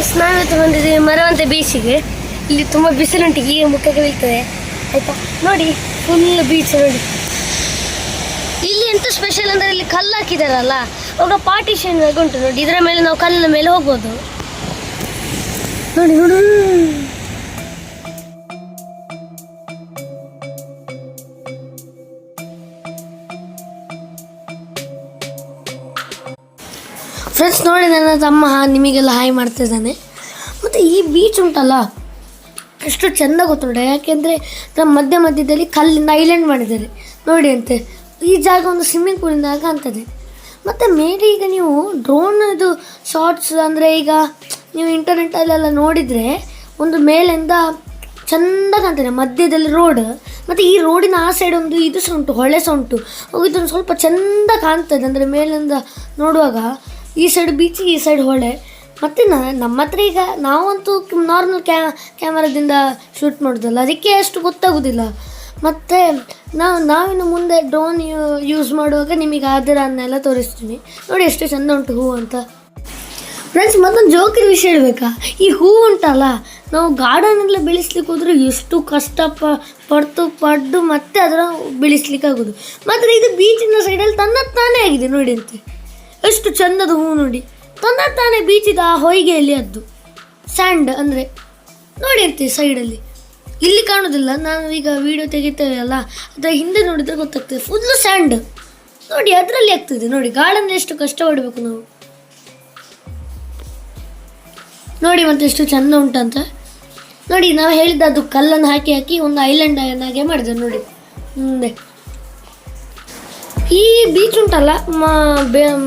Friends ನಾವಿವತ್ತು ಬಂದಿದ್ದೀವಿ, ಮರವಂತೆ ಬೀಚಿಗೆ. ಇಲ್ಲಿ ತುಂಬ ಬಿಸಿಲುಂಟು ಈಗ ಮುಖಕ್ಕೆ ಬೀಳ್ತದೆ, ಆಯ್ತಾ? ನೋಡಿ ಫುಲ್ ಬೀಚ್ ನೋಡಿ. ಇಲ್ಲಿ ಎಂತ ಸ್ಪೆಷಲ್ ಅಂದ್ರೆ ಇಲ್ಲಿ ಕಲ್ಲು ಹಾಕಿದಾರಲ್ಲ ಅವಾಗ ಪಾರ್ಟಿಷನ್ ಉಂಟು ನೋಡಿ, ಇದರ ಮೇಲೆ ನಾವು ಕಲ್ಲಿನ ಮೇಲೆ ಹೋಗ್ಬೋದು. ನೋಡಿ ನೋಡಿ. ಫ್ರೆಂಡ್ಸ್ ನೋಡಿ ನನ್ನ ತಮ್ಮ ನಿಮಗೆಲ್ಲ ಹಾಯ್ ಮಾಡ್ತಿದ್ದಾನೆ ಮತ್ತು ಈ ಬೀಚ್ ಉಂಟಲ್ಲ, ಎಷ್ಟು ಚೆಂದ ಗೊತ್ತುಂಟ? ಯಾಕೆಂದರೆ ನಮ್ಮ ಮಧ್ಯ ಮಧ್ಯದಲ್ಲಿ ಕಲ್ಲಿಂದ ಐಲ್ಯಾಂಡ್ ಮಾಡಿದ್ದಾರೆ. ನೋಡಿ ಅಂತೆ, ಈ ಜಾಗ ಒಂದು ಸ್ವಿಮ್ಮಿಂಗ್ ಪೂಲಿಂದ ಅಂತದೆ ಮತ್ತು ಮೇಲೆ ಈಗ ನೀವು ಡ್ರೋನದು ಶಾರ್ಟ್ಸ್ ಅಂದರೆ ಈಗ ನೀವು ಇಂಟರ್ನೆಟ್ಟಲ್ಲೆಲ್ಲ ನೋಡಿದರೆ ಒಂದು ಮೇಲಿಂದ ಚೆಂದ ಕಾಣ್ತದೆ, ಮಧ್ಯದಲ್ಲಿ ರೋಡ್ ಮತ್ತು ಈ ರೋಡಿನ ಆ ಸೈಡ್ ಒಂದು ಇದು ಸಹ ಉಂಟು, ಹೊಳೆ ಸಹ ಉಂಟು. ಹೋಗಿದ್ದು ಸ್ವಲ್ಪ ಚೆಂದ ಕಾಣ್ತದೆ, ಅಂದರೆ ಮೇಲಿಂದ ನೋಡುವಾಗ ಈ ಸೈಡ್ ಬೀಚ್ ಈ ಸೈಡ್ ಹೊಳೆ. ಮತ್ತು ನಮ್ಮ ಹತ್ರ ಈಗ ನಾವಂತೂ ನಾರ್ಮಲ್ ಕ್ಯಾ, ಕ್ಯಾಮರಾದಿಂದ ಶೂಟ್ ಮಾಡೋದಲ್ಲ. ಅದಕ್ಕೆ ಅಷ್ಟು ಗೊತ್ತಾಗೋದಿಲ್ಲ. ಮತ್ತು ನಾವು ನಾವಿನ್ನು ಮುಂದೆ ಡ್ರೋನ್ ಯೂಸ್ ಮಾಡುವಾಗ ನಿಮಗೆ ಅದರನ್ನೆಲ್ಲ ತೋರಿಸ್ತೀನಿ. ನೋಡಿ ಎಷ್ಟು ಚೆಂದ ಉಂಟು ಹೂವು ಅಂತ. ಫ್ರೆಂಡ್ಸ್ ಮತ್ತೊಂದು ಜೋಕಿನ ವಿಷಯ ಹೇಳಬೇಕಾ? ಈ ಹೂವು ಉಂಟಲ್ಲ, ನಾವು ಗಾರ್ಡನ್ ಎಲ್ಲ ಬೆಳೆಸ್ಲಿಕ್ಕೆ ಹೋದ್ರೆ ಎಷ್ಟು ಕಷ್ಟ ಪ, ಪಡ್ತು, ಪಡ್ದು ಮತ್ತೆ ಅದರ ಬೆಳೆಸ್ಲಿಕ್ಕೆ ಆಗೋದು ಮಾತ್ರ ಇದು ಬೀಚಿನ ಸೈಡಲ್ಲಿ ತನ್ನ ತಾನೇ ಆಗಿದೆ, ನೋಡಿ ಅಂತೆ. ಎಷ್ಟು ಚಂದದ ಹೂ ನೋಡಿ. ತನ್ನ ತಾನೇ ಬೀಚಿದ ಆ ಹೊಯ್ಗೆಯಲ್ಲಿ ಅದ್ದು. ಸ್ಯಾಂಡ್ ಅಂದರೆ ನೋಡಿರ್ತೀವಿ ಸೈಡಲ್ಲಿ ಇಲ್ಲಿ ಕಾಣೋದಿಲ್ಲ. ನಾನು ಈಗ ವಿಡಿಯೋ ತೆಗಿತೇವೆ ಅಲ್ಲ? ಅದರ ಹಿಂದೆ ನೋಡಿದ್ರೆ ಗೊತ್ತಾಗ್ತದೆ. ಫುಲ್ಲು ಸ್ಯಾಂಡ್ ನೋಡಿ, ಅದರಲ್ಲಿ ಆಗ್ತದೆ. ನೋಡಿ ಗಾರ್ಡನ್ ಎಷ್ಟು ಕಷ್ಟಪಡಬೇಕು ನಾವು. ನೋಡಿ, ಮತ್ತೆ ಎಷ್ಟು ಚಂದ ಉಂಟಂತ. ನೋಡಿ, ನಾವು ಹೇಳಿದ್ದು ಅದು ಕಲ್ಲನ್ನು ಹಾಕಿ ಹಾಕಿ ಒಂದು ಐಲ್ಯಾಂಡ್ ಹಾಗೆ ಮಾಡಿದೆ ನೋಡಿ. ಮುಂದೆ. ಈ ಬೀಚ್ ಉಂಟಲ್ಲ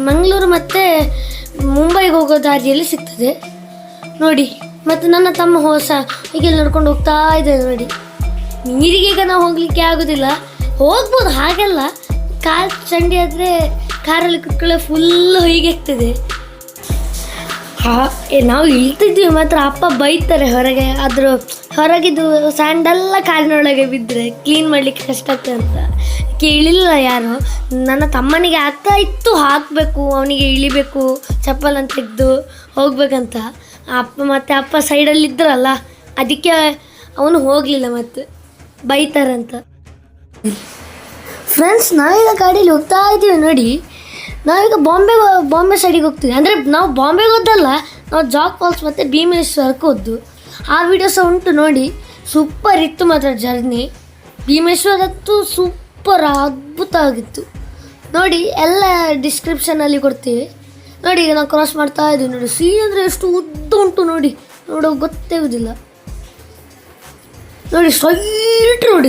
ಮಂಗಳೂರು ಮತ್ತು ಮುಂಬೈಗೆ ಹೋಗೋ ದಾರಿಯಲ್ಲಿ ಸಿಗ್ತದೆ. ನೋಡಿ, ಮತ್ತು ನನ್ನ ತಮ್ಮ ಹೊಸ ಹೀಗೆ ನಡ್ಕೊಂಡು ಹೋಗ್ತಾ ಇದ್ದೇವೆ ನೋಡಿ. ನೀರಿಗೆ ಈಗ ನಾವು ಹೋಗ್ಲಿಕ್ಕೆ ಆಗೋದಿಲ್ಲ. ಹೋಗ್ಬೋದು, ಹಾಗೆಲ್ಲ. ಕಾರ್ ಚಂಡಿ ಆದರೆ ಕಾರಲ್ಲಿ ಕುತ್ಕೊಳ್ಳೆ ಫುಲ್ ಹೀಗೆ ಆಗ್ತದೆ. ನಾವು ಇಳ್ತಿದ್ವಿ ಮಾತ್ರ. ಅಪ್ಪ ಬೈತಾರೆ ಹೊರಗೆ. ಆದರೂ ಹೊರಗಿದ್ದು ಸ್ಯಾಂಡೆಲ್ಲ ಕಾಲಿನೊಳಗೆ ಬಿದ್ದರೆ ಕ್ಲೀನ್ ಮಾಡ್ಲಿಕ್ಕೆ ಕಷ್ಟ ಆಗ್ತದೆ ಅಂತ ಕೇಳಿಲ್ಲ ಯಾರು. ನನ್ನ ತಮ್ಮನಿಗೆ ಆಗ್ತಾ ಇತ್ತು, ಹಾಕಬೇಕು, ಅವನಿಗೆ ಇಳಿಬೇಕು ಚಪ್ಪಲನ್ನು ತೆಗೆದು ಹೋಗ್ಬೇಕಂತ. ಅಪ್ಪ ಮತ್ತು ಅಪ್ಪ ಸೈಡಲ್ಲಿ ಇದ್ರಲ್ಲ, ಅದಕ್ಕೆ ಅವನು ಹೋಗಲಿಲ್ಲ ಮತ್ತೆ. ಬೈತಾರಂತ. ಫ್ರೆಂಡ್ಸ್ ನಾವೀಗ ಗಾಡೀಲಿ ಹೋಗ್ತಾ ಇದ್ದೀವಿ ನೋಡಿ. ನಾವೀಗ ಬಾಂಬೆ ಬಾಂಬೆ ಸೈಡಿಗೆ ಹೋಗ್ತೀವಿ. ಅಂದರೆ ನಾವು ಬಾಂಬೆಗೆ ಹೋದಲ್ಲ, ನಾವು ಜಾಕ್ ಫಾಲ್ಸ್ ಮತ್ತು ಭೀಮೇಶ್ವರಕ್ಕೆ ಹೋದ್ದು. ಆ ವಿಡಿಯೋ ಸಹ ಉಂಟು ನೋಡಿ ಸೂಪರ್ ಇತ್ತು ಮಾತ್ರ ಜರ್ನಿ ಭೀಮೇಶ್ವರದ್ದು ಸೂಪರ್ ಅದ್ಭುತ ಆಗಿತ್ತು. ನೋಡಿ, ಎಲ್ಲ ಡಿಸ್ಕ್ರಿಪ್ಷನಲ್ಲಿ ಕೊಡ್ತೀವಿ. ನೋಡಿ, ಈಗ ನಾವು ಕ್ರಾಸ್ ಮಾಡ್ತಾ ಇದ್ದೀವಿ ನೋಡಿ. ಸಿ ಅಂದರೆ ಎಷ್ಟು ಉದ್ದ ಉಂಟು ನೋಡಿ. ನೋಡೋ ಗೊತ್ತೇ ಇರೋದಿಲ್ಲ. ನೋಡಿ ಸ್ಟ್ರೈಟ್ ರೋಡ್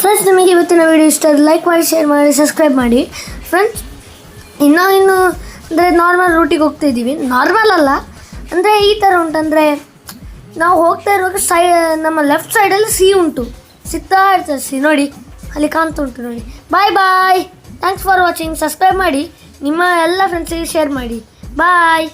ಫ್ರೆಂಡ್ಸ್ ನಿಮಗೆ ಇವತ್ತಿನ ವಿಡಿಯೋ ಇಷ್ಟ ಲೈಕ್ ಮಾಡಿ ಶೇರ್ ಮಾಡಿ ಸಬ್ಸ್ಕ್ರೈಬ್ ಮಾಡಿ. ಫ್ರೆಂಡ್ಸ್ ಇನ್ನೂ ಇನ್ನು ಅಂದರೆ ನಾರ್ಮಲ್ ರೂಟಿಗೆ ಹೋಗ್ತಾ ಇದ್ದೀವಿ. ನಾರ್ಮಲ್ ಅಲ್ಲ. ಅಂದರೆ ಈ ಥರ ಉಂಟಂದರೆ ನಾವು ಹೋಗ್ತಾ ಇರುವಾಗ ಸೈ ನಮ್ಮ ಲೆಫ್ಟ್ ಸೈಡಲ್ಲಿ ಸಿ ಉಂಟು. ಸಿಗ್ತಾ ಇರ್ತದೆ ಸಿ ನೋಡಿ, ಅಲ್ಲಿ ಕಾಣ್ತಾ ಉಂಟು ನೋಡಿ. Bye bye thanks for watching subscribe ಮಾಡಿ. ನಿಮ್ಮ ಎಲ್ಲ ಫ್ರೆಂಡ್ಸಿಗೆ ಶೇರ್ ಮಾಡಿ. ಬಾಯ್